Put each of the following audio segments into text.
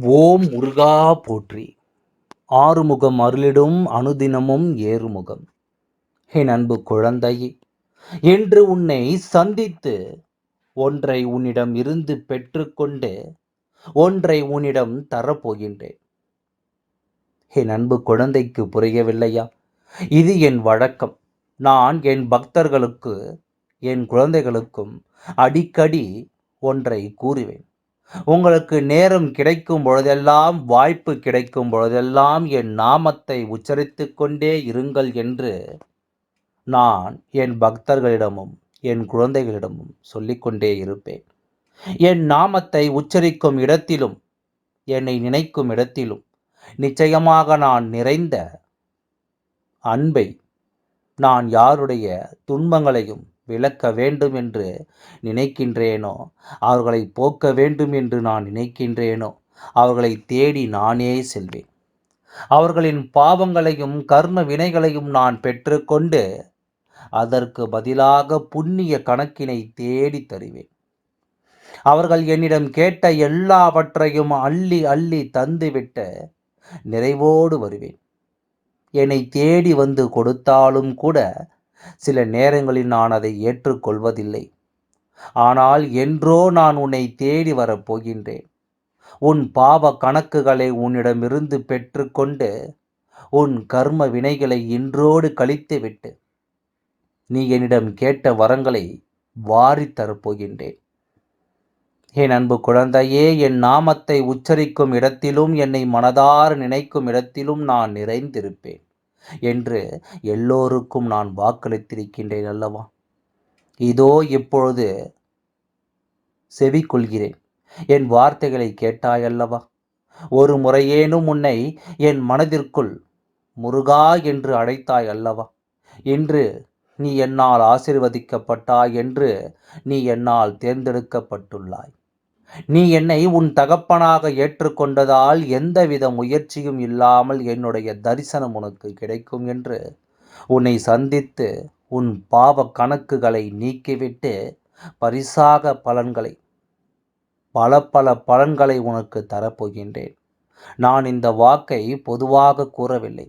ஓம் முருகா போற்றி. ஆறுமுகம் அருளிடும் அனுதினமும் ஏறுமுகம். என் அன்பு குழந்தையே என்று உன்னை சந்தித்து ஒன்றை உன்னிடம் இருந்து பெற்றுக்கொண்டு ஒன்றை உன்னிடம் தரப்போகின்றேன். என் அன்பு குழந்தைக்கு புரியவில்லையா? இது என் வழக்கம். நான் என் பக்தர்களுக்கு என் குழந்தைகளுக்கும் அடிக்கடி ஒன்றை கூறுவேன். உங்களுக்கு நேரம் கிடைக்கும் பொழுதெல்லாம் வாய்ப்பு கிடைக்கும் பொழுதெல்லாம் என் நாமத்தை உச்சரித்து கொண்டே இருங்கள் என்று நான் என் பக்தர்களிடமும் என் குழந்தைகளிடமும் சொல்லிக்கொண்டே இருப்பேன். என் நாமத்தை உச்சரிக்கும் இடத்திலும் என்னை நினைக்கும் இடத்திலும் நிச்சயமாக நான் நிறைந்த அன்பை நான் யாருடைய துன்பங்களையும் விளக்க வேண்டும் என்று நினைக்கின்றேனோ? அவர்களை போக்க வேண்டும் என்று நான் நினைக்கின்றேனோ? அவர்களை தேடி நானே செல்வேன். அவர்களின் பாவங்களையும் கர்ம வினைகளையும் நான் பெற்றுக்கொண்டு அதற்கு பதிலாக புண்ணிய கணக்கினை தேடி தருவேன். அவர்கள் என்னிடம் கேட்ட எல்லாவற்றையும் அள்ளி அள்ளி தந்துவிட்டு நிறைவோடு வருவேன். என்னை தேடி வந்து கொடுத்தாலும் கூட சில நேரங்களில் நான் அதை ஏற்றுக்கொள்வதில்லை. ஆனால் என்றோ நான் உன்னை தேடி வரப்போகின்றேன் உன் பாவ கணக்குகளை உன்னிடமிருந்து பெற்றுக்கொண்டு உன் கர்ம வினைகளை இன்றோடு கழித்துவிட்டு நீ என்னிடம் கேட்ட வரங்களை வாரி தரப்போகின்றேன். என் அன்பு குழந்தையே என் நாமத்தை உச்சரிக்கும் இடத்திலும் என்னை மனதார் நினைக்கும் இடத்திலும் நான் நிறைந்திருப்பேன். என்று எல்லோருக்கும் நான் வாக்களித்திருக்கின்றேன் அல்லவா? இதோ இப்பொழுது செவி கொள்கிறேன் என் வார்த்தைகளை கேட்டாயல்லவா ஒரு முறையேனும் உன்னை என் மனதிற்குள் முருகா என்று அழைத்தாய் அல்லவா? இன்று நீ என்னால் ஆசிர்வதிக்கப்பட்டாய் என்று நீ என்னால் தேர்ந்தெடுக்கப்பட்டுள்ளாய். நீ என்னை உன் தகப்பனாக ஏற்றுக்கொண்டதால் எந்தவித முயற்சியும் இல்லாமல் என்னுடைய தரிசனம் உனக்கு கிடைக்கும் என்று உன்னை சந்தித்து உன் பாவ கணக்குகளை நீக்கிவிட்டு பரிசாக பலன்களை பல பல பலன்களை உனக்கு தரப்போகின்றேன். நான் இந்த வாக்கை பொதுவாக கூறவில்லை.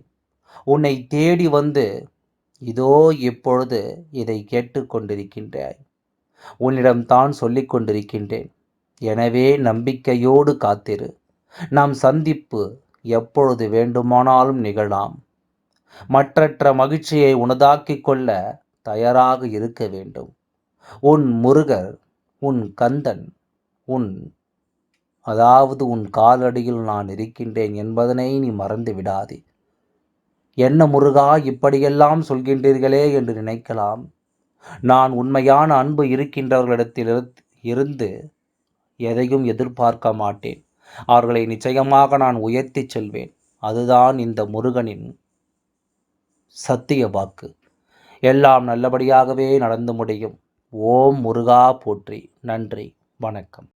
உன்னை தேடி வந்து இதோ இப்பொழுது இதை கேட்டுக்கொண்டிருக்கின்றாய். உன்னிடம் தான் சொல்லிக் கொண்டிருக்கின்றேன் எனவே நம்பிக்கையோடு காத்திரு. நாம் சந்திப்பு எப்பொழுது வேண்டுமானாலும் நிகழலாம். மற்றற்ற மகிழ்ச்சியை உனதாக்கிக் கொள்ள தயாராக இருக்க வேண்டும். உன் முருகர் உன் கந்தன் உன் அதாவது உன் காலடியில் நான் இருக்கின்றேன் என்பதனை நீ மறந்து விடாதே. என்ன முருகா இப்படியெல்லாம் சொல்கின்றீர்களே என்று நினைக்கலாம். நான் உண்மையான அன்பு இருக்கின்றவர்களிடத்தில் இருந்து எதையும் எதிர்பார்க்க மாட்டேன். அவர்களை நிச்சயமாக நான் உயர்த்தி செல்வேன். அதுதான் இந்த முருகனின் சத்திய வாக்கு. எல்லாம் நல்லபடியாகவே நடந்து முடியும். ஓம் முருகா போற்றி. நன்றி. வணக்கம்.